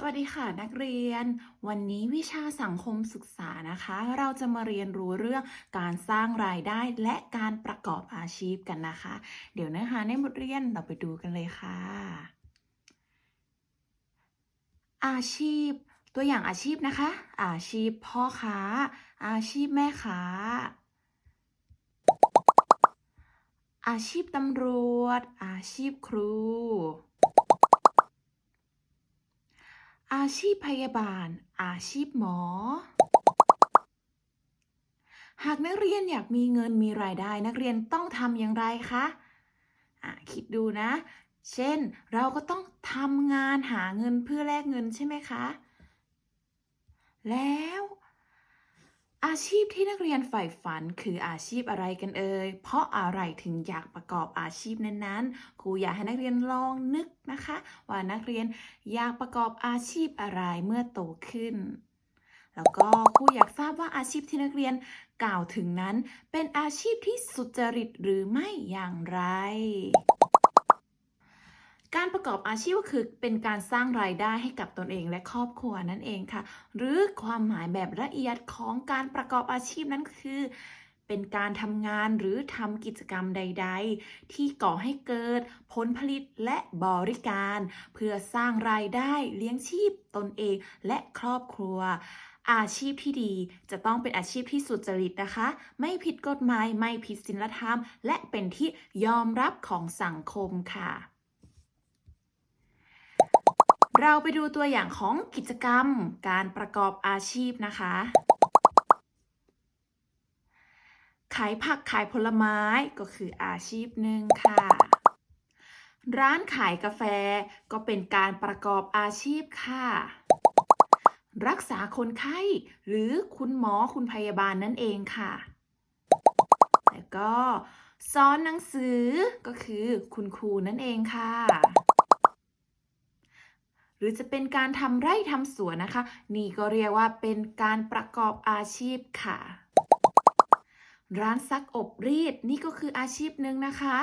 สวัสดีค่ะนักเรียน วันนี้วิชาสังคมศึกษานะคะ เราจะมาเรียนรู้เรื่องการสร้างรายได้และการประกอบอาชีพกันนะคะ เดี๋ยวเนื้อหาในบทเรียนเราไปดูกันเลยค่ะ อาชีพ ตัวอย่างอาชีพนะคะ อาชีพพ่อค้า อาชีพแม่ค้า อาชีพตำรวจ อาชีพครู อา ชีพพยาบาล อาชีพหมอ หากนักเรียนอยากมีเงินมีรายได้นักเรียนต้องทำอย่างไรคะะคิดดูนะ เช่น เราก็ต้องทำงานหาเงินเพื่อแลกเงินใช่ไหมคะ แล้ว อาชีพที่นักเรียนใฝ่ฝันคืออาชีพอะไรกันเอ่ย เพราะอะไรถึงอยากประกอบอาชีพนั้นๆ ครูอยากให้นักเรียนลองนึกนะคะ ว่านักเรียนอยากประกอบอาชีพอะไรเมื่อโตขึ้น แล้วก็ครูอยากทราบว่าอาชีพที่นักเรียนกล่าวถึงนั้น เป็นอาชีพที่สุจริตหรือไม่อย่างไร การประกอบอาชีพก็คือเป็นการสร้างรายได้ให้กับตนเองและครอบครัวนั่นเองค่ะ หรือความหมายแบบละเอียดของการประกอบอาชีพนั้นคือ เป็นการทำงานหรือทำกิจกรรมใด ๆ ที่ก่อให้เกิดผลผลิตและบริการ เพื่อสร้างรายได้เลี้ยงชีพตนเองและครอบครัวอาชีพที่ดีจะต้องเป็นอาชีพที่สุจริตนะคะ ไม่ผิดกฎหมาย ไม่ผิดศีลธรรม และเป็นที่ยอมรับของสังคมค่ะ เราไปดูตัวอย่างของกิจกรรมการประกอบอาชีพนะคะ ขายผักขายผลไม้ก็คืออาชีพหนึ่งค่ะ ร้านขายกาแฟก็เป็นการประกอบอาชีพค่ะ รักษาคนไข้หรือคุณหมอคุณพยาบาลนั่นเองค่ะ แล้วก็สอนหนังสือก็คือคุณครูนั่นเองค่ะ หรือจะเป็นการทำไร่ทำสวนนะคะ นี่ก็เรียกว่าเป็นการประกอบอาชีพค่ะ ร้านซักอบรีดนี่ก็คืออาชีพหนึ่งนะคะ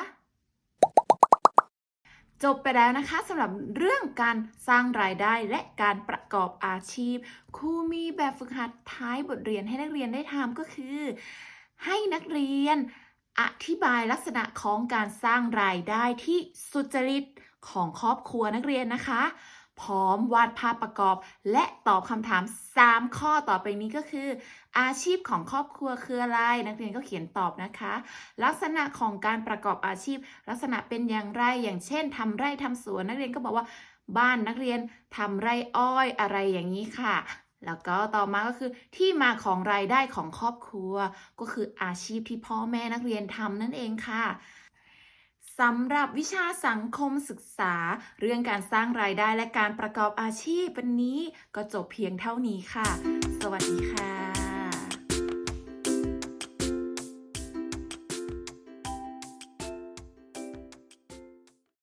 จบไปแล้วนะคะสำหรับเรื่องการสร้างรายได้และการประกอบอาชีพครูมีแบบฝึกหัดท้ายบทเรียนให้นักเรียนได้ทำก็คือ ให้นักเรียนอธิบายลักษณะของการสร้างรายได้ที่สุจริตของครอบครัวนักเรียนนะคะ พร้อมวาดภาพประกอบ และตอบคำถาม 3 ข้อต่อไปนี้ก็คือ อาชีพของครอบครัวคืออะไร นักเรียนก็เขียนตอบนะคะ ลักษณะของการประกอบอาชีพ ลักษณะเป็นอย่างไรอย่างเช่นทำไร่ทำสวน นักเรียนก็บอกว่าบ้านนักเรียนทำไร่อ้อยอะไรอย่างนี้ค่ะ แล้วก็ต่อมาก็คือที่มาของรายได้ของครอบครัว ก็คืออาชีพที่พ่อแม่นักเรียนทำนั่นเองค่ะ สำหรับวิชาสังคมศึกษา เรื่องการสร้างรายได้และการประกอบอาชีพวันนี้ ก็จบเพียงเท่านี้ค่ะ สวัสดีค่ะ